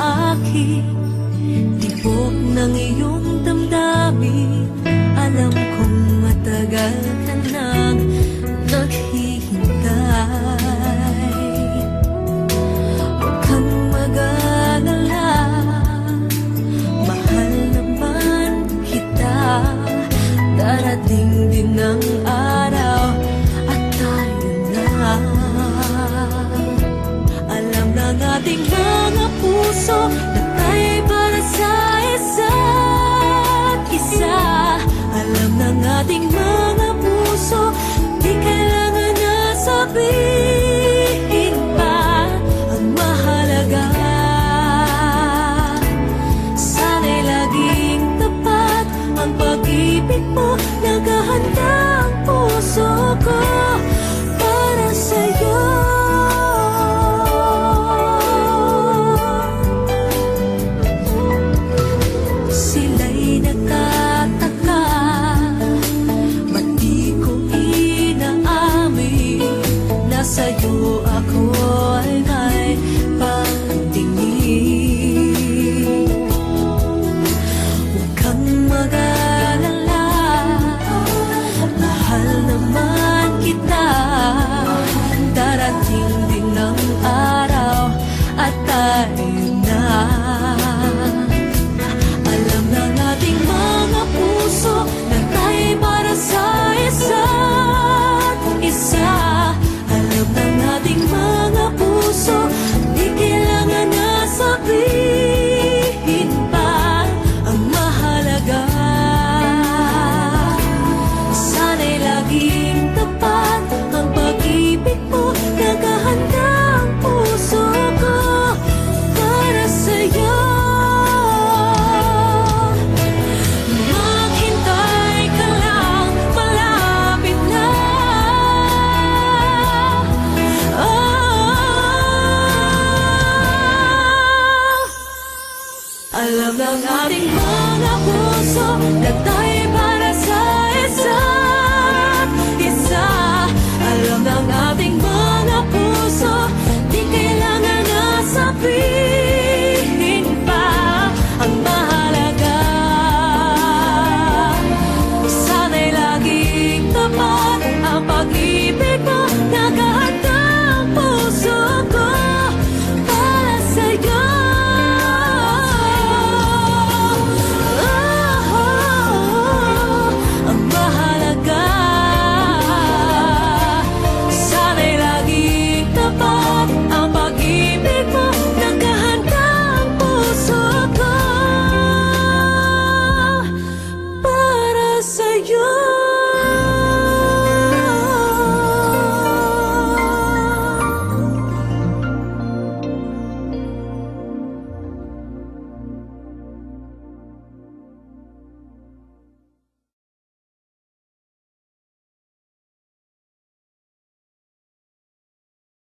akin. Tibok ng iyong damdamin. Alam kong matagal ka nang naghihintay. Huwag kang mag-alala. Mahal naman kita. Darating din ang araw At tayo na. Alam na nating puso para sa isa't isa Alam ng ating mga puso Di kailangan na sabihin aku Alam ng ating mga puso na